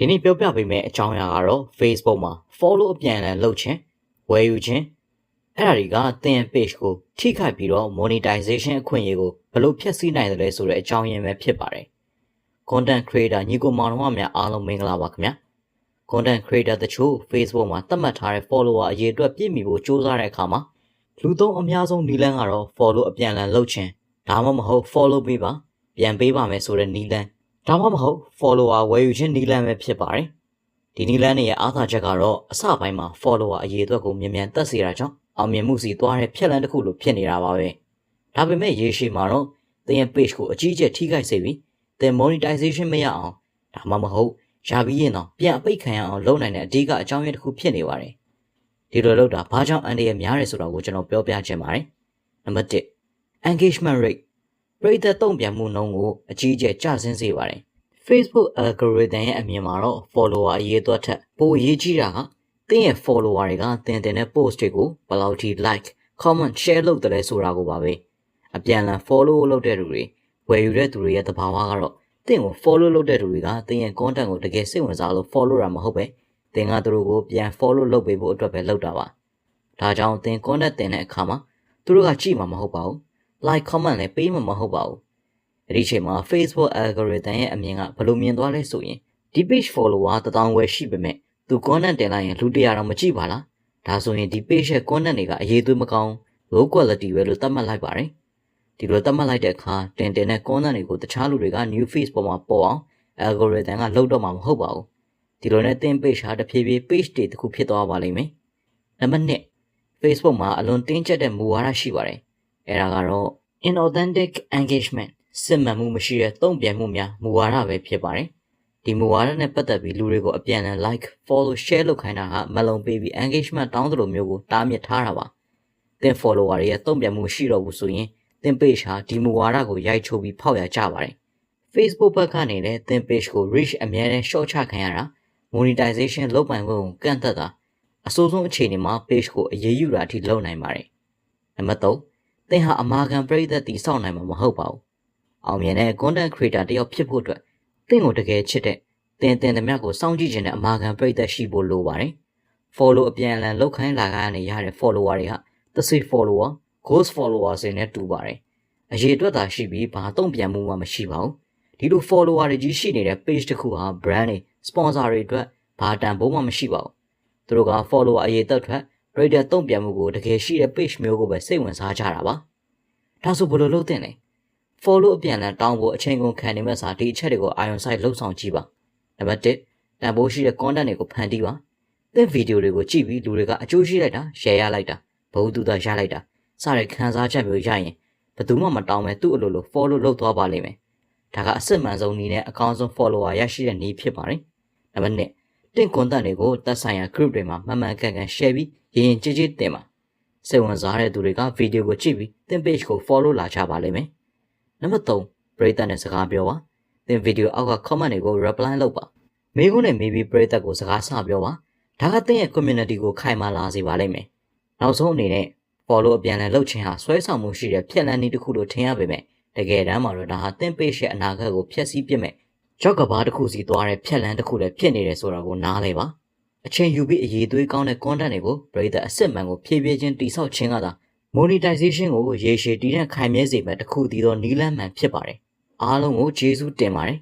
ဒီနေ့ပြောပြပေးမယ့်အကြောင်းအရာကတော့ Facebook မှာ follow အပြန်အလှန်လုပ်ခြင်းဝယ်ယူခြင်းအဲ့ဒါတွေကသင်ရဲ့ page ကိုထိခိုက်ပြီးတော့ monetization အခွင့်အရေးကိုဘယ်လိုဖျက်ဆီးနိုင်တယ်လဲဆိုတဲ့အကြောင်းရင်းပဲဖြစ်ပါတယ် content creator ညီကိုမောင်နှမများအားလုံးမင်္ဂလာပါခင်ဗျာ content creator တချို့ Facebook မှာသတ်မှတ်ထားတဲ့ follower အရေအတွက်ပြည့်မီဖို့စ조사တဲ့အခါမှာလူသုံးအများဆုံးနီလန်းကတော့ follow အပြန်အလှန်လုပ်ခြင်းဒါမှမဟုတ် follow ပေးပါပြန်ပေးပါမယ်ဆိုတဲ့နီလန်း ဒါမှမဟုတ် follower ဝယ်ယူခြင်းနီလန်းပဲဖြစ်ပါတယ်ဒီနီလန်းရဲ့အားသာချက်ကတော့အစပိုင်းမှာ follower အရေအတွက်ကိုမြန်မြန်တက်စေတာကြောင့်အောင်မြင်မှုစီသွားတဲ့ဖြက်လန်းတစ်ခုလိုဖြစ်နေတာပါပဲဒါပေမဲ့ရေရှည်မှာတော့သင်ရဲ့ page ကိုအကြီးအကျယ်ထိခိုက်စေပြီးသင် monetization မရအောင်ဒါမှမဟုတ်ရပြီးရင်တော့ပြန်အပိတ်ခံရအောင်လုပ်နိုင်တဲ့အဓိကအကြောင်းရင်းတစ်ခုဖြစ်နေပါတယ်ဒီလိုလုပ်တာဘာကြောင့်အန်ဒီရများတယ်ဆိုတာကိုကျွန်တော်ပြောပြချင်ပါတယ်နံပါတ်1 engagement rate ပရိသတ်တုံ့ပြန်မှုနှုန်းကိုအကြီးအကျယ်ကျဆင်းစေပါတယ် Facebook algorithm ရဲ့အမြင်မှာတော့ follower အရေးအတွက်ထက်ပိုအရေးကြီးတာကသင်ရဲ့ follower တွေကသင်တင်တဲ့ post တွေကိုဘယ်လောက်ထိ like comment share လုပ်တယ်လဲဆိုတာကိုပါပဲအပြန်အလှန် follow လုပ်တဲ့သူတွေဝယ်ယူတဲ့သူတွေရဲ့သဘာဝကတော့သင်ကို follow လုပ်တဲ့သူတွေကသင်ရဲ့ content ကိုတကယ်စိတ်ဝင်စားလို့ follow တာမဟုတ်ပဲသင်ကသူတို့ကိုပြန် follow လုပ်ပေးဖို့အတွက်ပဲလုပ်တာပါဒါကြောင့်သင် content တင်တဲ့အခါမှာသူတို့ကကြည့်မှာမဟုတ်ပါဘူး like comment လည်းပေးမှာမဟုတ်ပါဘူးအဲ့ဒီအချိန်မှာ Facebook algorithm ရဲ့အမြင်ကဘယ်လိုမြင်သွားလဲဆိုရင်ဒီ page follower တထောင်ဝယ်ရှိပေမဲ့သူ content တင်လိုက်ရင်လူ100တော့မကြည့်ပါလားဒါဆိုရင်ဒီ page ရဲ့ content တွေကအရေးသွေးမကောင်း low quality ပဲလို့သတ်မှတ်လိုက်ပါတယ်ဒီလိုသတ်မှတ်လိုက်တဲ့အခါတင်တင်တဲ့ content တွေကိုတခြားလူတွေက new face ပေါ်မှာပေါ်အောင် algorithm ကလှုပ်တော့မှာမဟုတ်ပါဘူးဒီလိုနဲ့သင် page ဟာတဖြည်းဖြည်း page တွေတစ်ခုဖြစ်သွားပါလိမ့်မယ်နံပါတ်1 Facebook မှာအလွန်တင်းကျပ်တဲ့မူဝါဒရှိပါတယ် အဲ့ဒါကတော့ inauthentic engagement စစ်မှန်မှုမရှိတဲ့တုံ့ပြန်မှုများမူဝါဒပဲဖြစ်ပါတယ်ဒီမူဝါဒနဲ့ပတ်သက်ပြီးလူတွေကိုအပြန်အလှန် like follow share လုပ်ခိုင်းတာကမလုံပေးပြီး engagement တောင်းသလိုမျိုးကိုတားမြစ်ထားတာပါသင် follower တွေရဲ့တုံ့ပြန်မှုရှိတော့ဘူးဆိုရင်သင် page ဟာဒီမူဝါဒကိုရိုက်ချိုးပြီးဖောက်ရကြပါတယ် Facebook ဘက်ကနေလည်းသင် page ကို reach အများနဲ့ short ချခံရတာ monetization လုပ်ပိုင်ခွင့်ကိုကန့်သက်တာအဆိုးဆုံးအခြေအနေမှာ page ကိုအရေးယူတာအထိလုပ်နိုင်ပါတယ်နံပါတ်3 သင်ဟာအမာခံပရိသတ်တည်ဆောက်နိုင်မှာမဟုတ်ပါဘူးအောင်မြင်တဲ့ content creator တယောက်ဖြစ်ဖို့အတွက်သင်ကိုတကယ်ချစ်တဲ့သင်တင်သမျှကိုစောင့်ကြည့်ခြင်းနဲ့အမာခံပရိသတ်ရှိဖို့လိုပါတယ် follow အပြန်အလှန်လောက်ခိုင်းလာကနေရတဲ့ follower တွေကသစိ follower ghost follower တွေနဲ့တူပါတယ်အရေးအတွက်သာရှိပြီးဘာတုံ့ပြန်မှုမှမရှိပါဘူးဒီလို follower တွေကြီးရှိနေတဲ့ page တစ်ခုဟာ brand တွေ sponsor တွေအတွက်ဘာတန်ဖိုးမှမရှိပါဘူးသူတို့က follower အရေးသက်ထွက် rate တုံ့ပြန်မှုကိုတကယ်ရှိတဲ့ page မျိုးကိုပဲစိတ်ဝင်စားကြတာပါဒါဆိုဘယ်လိုလုပ်သင့်လဲ follow အပြန်အလှန်တောင်းဖို့အချိန်ကုန်ခံနေမဲ့စာဒီအချက်တွေကိုအာရုံစိုက်လှုပ်ဆောင်ကြည့်ပါနံပါတ်1တန်ဖိုးရှိတဲ့ content တွေကိုဖန်တီးပါသင်ဗီဒီယိုတွေကိုကြည့်ပြီးလူတွေကအကျိုးရှိလိုက်တာ share ရလိုက်တာဘဝတူတာရလိုက်တာစတဲ့ခံစားချက်မျိုးရရင်ဘယ်သူမှမတောင်းမဲ့သူ့အလိုလို follow လုပ်သွားပါလိမ့်မယ်ဒါကအစစ်မှန်ဆုံးနည်းနဲ့အကောင်းဆုံး follower ရရှိတဲ့နည်းဖြစ်ပါတယ်နံပါတ်2 တင့် content တွေကိုသက်ဆိုင်ရာ group တွေမှာမှန်မှန်ကန်ကန် share ပြီးရင်ရင်ကြည်ကြည်တင်ပါစိတ်ဝင်စားတဲ့သူတွေကဗီဒီယိုကိုကြည့်ပြီးသင် page ကို follow လာကြပါလိမ့်မယ်နံပါတ်3ပရိသတ်နဲ့စကားပြောပါသင်ဗီဒီယိုအောက်က comment တွေကို reply လုပ်ပါမိကုန်းနဲ့ maybe ပရိသတ်ကိုစကားဆပြောပါဒါကသင်ရဲ့ community ကိုခိုင်မာလာစေပါလိမ့်မယ်နောက်ဆုံးအနေနဲ့ follow အပြန်အလှန်လုပ်ခြင်းဟာဆွဲဆောင်မှုရှိတဲ့ဖြက်လန်းနည်းတစ်ခုလို့ထင်ရပေမဲ့တကယ်တမ်းမှာတော့ဒါဟာသင် page ရဲ့အနာဂတ်ကိုဖျက်ဆီးပစ်မဲ့ ကြောက်ကဘာတစ်ခုစီသွားတဲ့ဖြက်လန်းတစ်ခုလည်းဖြစ်နေတယ်ဆိုတာကိုနားလဲပါအချိန်ယူပြီးအရေးသွေးကောင်းတဲ့ content တွေကိုပရိသတ်အစစ်မှန်ကိုဖြည်းဖြည်းချင်းတိဆောက်ခြင်းကသာ monetization ကိုရေရှည်တည်တဲ့ခိုင်မြဲစေမဲ့တစ်ခုတည်သောနီးလန်းမှန်ဖြစ်ပါတယ်အားလုံးကိုကျေးဇူးတင်ပါတယ်